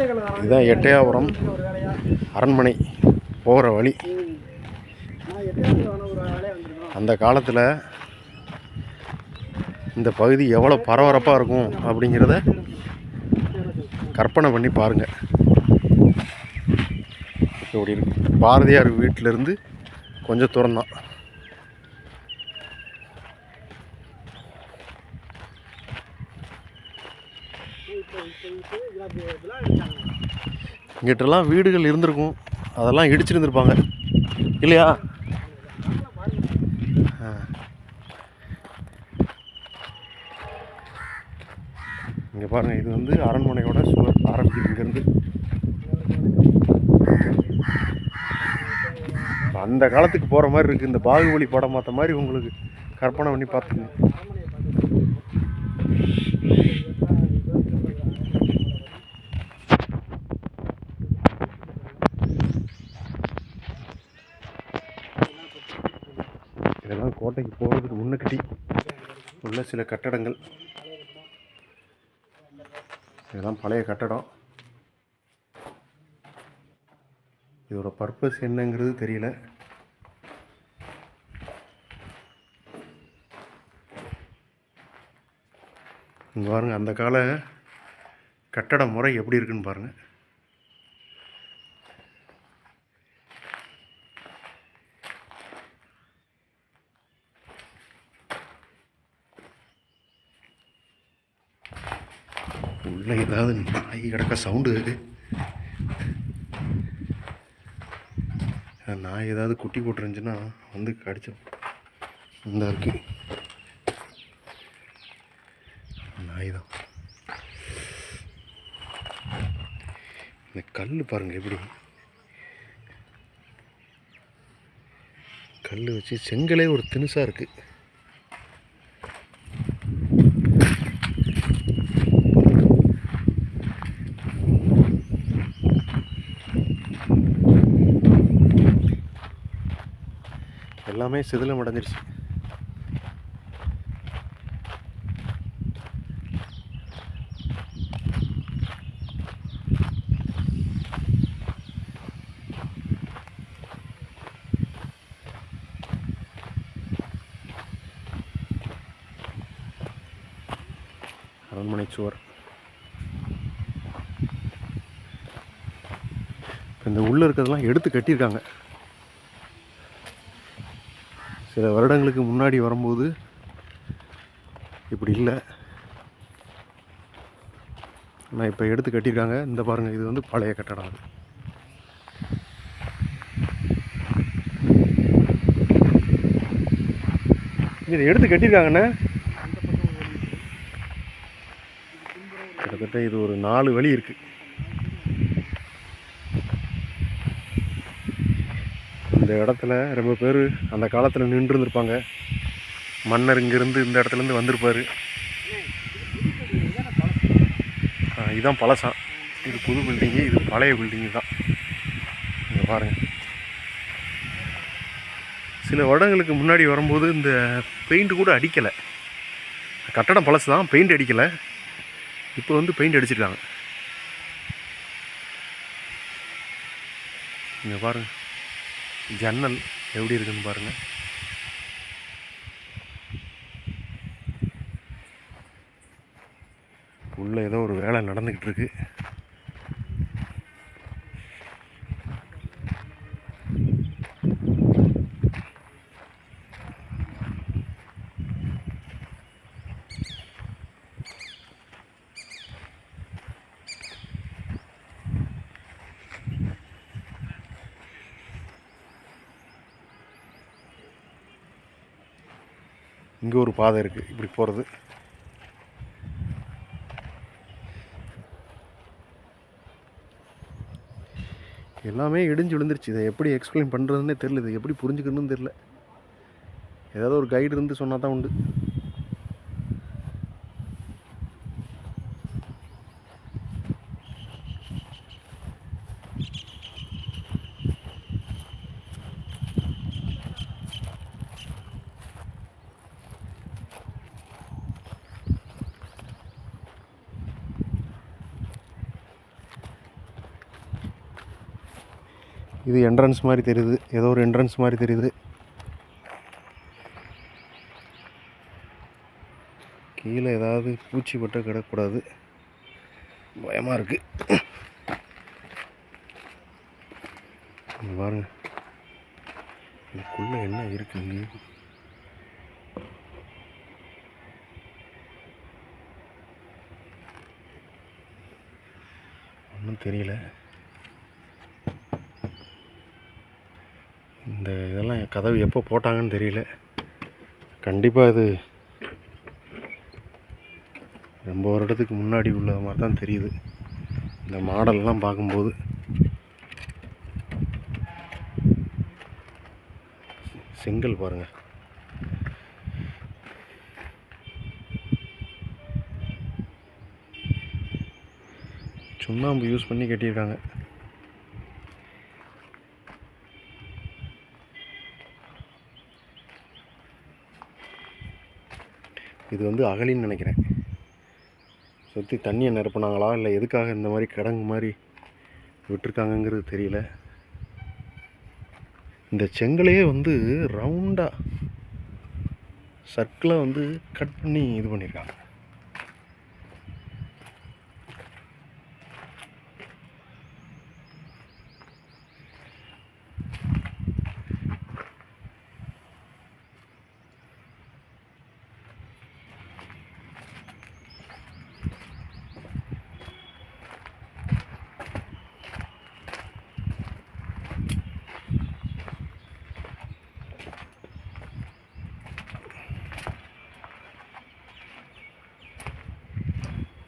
இதுதான் எட்டையாபுரம் அரண்மனை போகிற வழி. அந்த காலத்தில் இந்த பகுதி எவ்வளோ பரபரப்பாக இருக்கும் அப்படிங்கிறத கற்பனை பண்ணி பாருங்கள் இப்படி இருக்கு. பாரதியார் வீட்டிலேருந்து கொஞ்சம் தூரம் தான் இங்கிட்டலாம் வீடுகள் இருந்திருக்கும். அதெல்லாம் இடிச்சிருந்துருப்பாங்க. இல்லையா? இங்கே பாருங்கள் பாருங்க இது வந்து அரண்மனையோட சுவர் ஆரம்பிக்குது இங்கேருந்து. அந்த காலத்துக்கு போகிற மாதிரி இருக்குது இந்த பாகுபலி படம் பார்த்த மாதிரி உங்களுக்கு கற்பனை பண்ணி பார்த்துங்க இதெல்லாம் கோட்டைக்கு போகிறதுக்கு முன்னக்கட்டி உள்ள சில கட்டடங்கள். இதெல்லாம் பழைய கட்டடம். இதோட பர்பஸ் என்னங்கிறது தெரியல. இங்கே பாருங்கள் அந்த கால கட்டட முறை எப்படி இருக்குன்னு பாருங்கள் உள்ள ஏதாவது நாய் கிடக்க சவுண்டு நாய் ஏதாவது குட்டி போட்டுருந்துச்சுன்னா வந்து கடிச்சு இந்த இருக்கு. நாய் தான் இந்த கல் பாருங்க எப்படி. கல் வச்சு செங்கலே ஒரு தினுசாக இருக்குது எல்லாமே சிதிலம் அடைஞ்சிருச்சு. அரண்மனை சுவர். இந்த உள்ள இருக்கிறதெல்லாம் எடுத்து கட்டியிருக்காங்க. சில வருடங்களுக்கு முன்னாடி வரும்போது இப்படி இல்லை. ஆனால் இப்போ எடுத்து கட்டியிருக்காங்க. இந்த பாருங்கள் இது வந்து பழைய கட்டடம் அது. இதை எடுத்து கட்டியிருக்காங்கண்ணே. கிட்டத்தட்ட இது ஒரு நாலு வழி இருக்குது இந்த இடத்துல ரொம்ப பேர் அந்த காலத்தில் நின்று இருந்திருப்பாங்க மன்னர் இங்கேருந்து இந்த இடத்துலேருந்து வந்திருப்பார். இதுதான் பழசம் இது புது பில்டிங்கு இது பழைய பில்டிங்கு தான். இங்கே பாருங்கள் சில வருடங்களுக்கு முன்னாடி வரும்போது இந்த பெயிண்ட் கூட அடிக்கலை. கட்டடம் பழசு தான் பெயிண்ட் அடிக்கலை. இப்போ வந்து பெயிண்ட் அடிச்சிருக்காங்க. இங்கே பாருங்கள் ஜன்னல் எப்படி இருக்குன்னு பாருங்கள் உள்ளே ஏதோ ஒரு வேலை நடந்துக்கிட்டு இருக்கு. இங்கே ஒரு பாதை இருக்குது இப்படி போகிறது எல்லாமே இடிஞ்சு விழுந்துருச்சு. இதை எப்படி எக்ஸ்பிளைன் பண்ணுறதுன்னே தெரியல. இது எப்படி புரிஞ்சுக்கணும்னு தெரில ஏதாவது ஒரு கைடு இருந்து சொன்னால் தான் உண்டு. இது என்ட்ரன்ஸ் மாதிரி தெரியுது. ஏதோ ஒரு என்ட்ரன்ஸ் மாதிரி தெரியுது. கீழே ஏதாவது பூச்சி பட்ட கிடக்கூடாது பயமாக இருக்குது பாருங்க. இதுக்குள்ளே என்ன இருக்குங்க ஒன்றும் தெரியல. இந்த இதெல்லாம் கதவு எப்போ போட்டாங்கன்னு தெரியல. கண்டிப்பாக இது ரொம்ப வருடத்துக்கு முன்னாடி உள்ள மாதிரி தான் தெரியுது. இந்த மாடல்லாம் பார்க்கும்போது. செங்கல் பாருங்க. சுண்ணாம்பு யூஸ் பண்ணி கட்டியிருக்காங்க. இது வந்து அகலின்னு நினைக்கிறேன். சுற்றி தண்ணியை நிரப்புனாங்களா? இல்லை எதுக்காக இந்த மாதிரி கிடங்கு மாதிரி விட்டுருக்காங்கங்கிறது தெரியல. இந்த செங்கலையே வந்து ரவுண்டாக சர்க்கிளாக வந்து கட் பண்ணி இது பண்ணியிருக்காங்க.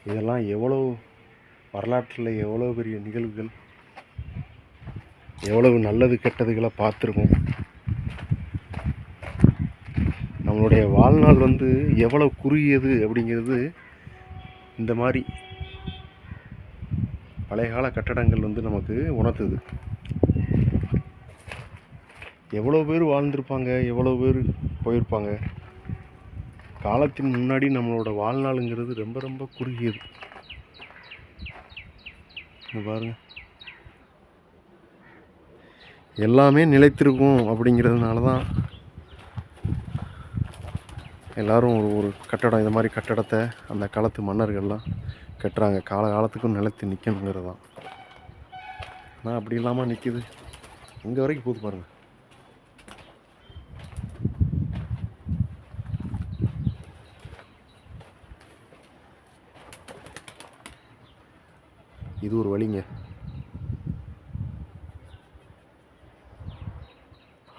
இதெல்லாம் எவ்வளோ வரலாற்றில் எவ்வளோ பெரிய நிகழ்வுகள் எவ்வளவு நல்லது கெட்டதுகளை பார்த்துருக்கோம். நம்மளுடைய வாழ்நாள் வந்து எவ்வளோ குறுகியது அப்படிங்கிறது இந்த மாதிரி பழைய கால கட்டடங்கள் வந்து நமக்கு உணர்த்துது. எவ்வளோ பேர் வாழ்ந்திருப்பாங்க எவ்வளோ பேர் போயிருப்பாங்க. காலத்தின் முன்னாடி நம்மளோட வாழ்நாளுங்கிறது ரொம்ப ரொம்ப குறுகியது. பாருங்கள் பாருங்க. எல்லாமே நிலைத்திருக்கும் அப்படிங்கிறதுனால தான் எல்லாரும் ஒரு ஒரு கட்டடம் இந்த மாதிரி கட்டடத்தை அந்த காலத்து மன்னர்கள்லாம் கட்டுறாங்க. கால காலத்துக்கும் நிலைத்து நிற்கணுங்கிறது தான் ஆனால் அப்படி இல்லாமல் நிற்கிது இங்கே வரைக்கும் போகுது பாருங்கள் இது ஒரு வழிங்க.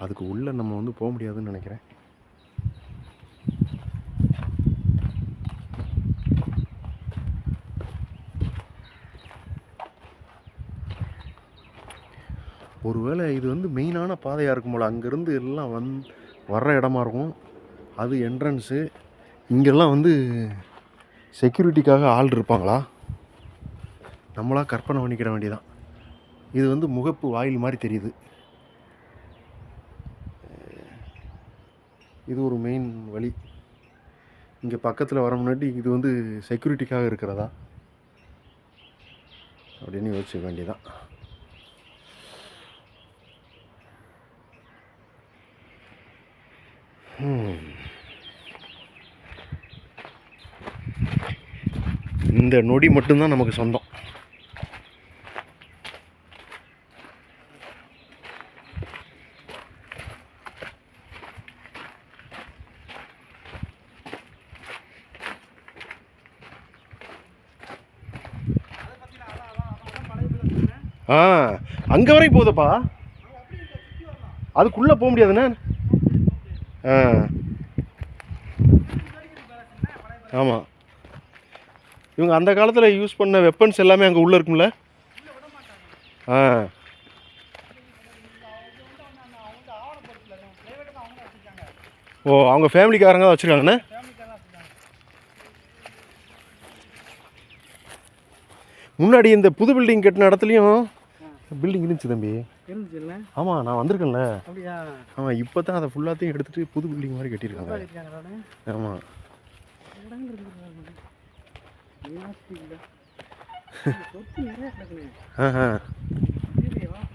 அதுக்கு உள்ள நம்ம வந்து போக முடியாதுன்னு நினைக்கிறேன். ஒருவேளை இது வந்து மெயினான பாதையாக இருக்கும் போல். அங்கேருந்து எல்லாம் வந் வர்ற இடமா இருக்கும். அது என்ட்ரன்ஸு இங்கெல்லாம் வந்து செக்யூரிட்டிக்காக ஆள் இருப்பாங்களா? நம்மளாக கற்பனை பண்ணிக்கிற வேண்டியதான் இது வந்து முகப்பு வாயில் மாதிரி தெரியுது. இது ஒரு மெயின் வழி. இங்கே பக்கத்தில் வர முன்னாடி இது வந்து செக்யூரிட்டிக்காக இருக்கிறதா? அப்படின்னு யோசிக்க வேண்டியதான் இந்த நொடி மட்டும்தான் நமக்கு சொந்தம். ஆ அங்கே வரைக்கும் போகுதப்பா அதுக்குள்ளே போக முடியாதுண்ணே ஆ. ஆமாம் இவங்க அந்த காலத்தில் யூஸ் பண்ண வெப்பன்ஸ் எல்லாமே அங்கே உள்ளே இருக்கும்ல? ஆ. ஓ அவங்க ஃபேமிலிக்காரங்க தான் வச்சுருக்காங்கண்ணே முன்னாடி இந்த புது பில்டிங் கட்டின இடத்துலையும் பில்டிங் இருந்துச்சு தம்பி. இருந்துச்சுல்ல? ஆமாம் நான் வந்திருக்கேன்ல. அப்படியா? ஆமாம் இப்போ தான் அதை ஃபுல்லாத்தையும் எடுத்துகிட்டு புது பில்டிங் மாதிரி கட்டியிருக்காங்க. ஆமாம் ஆ ஆ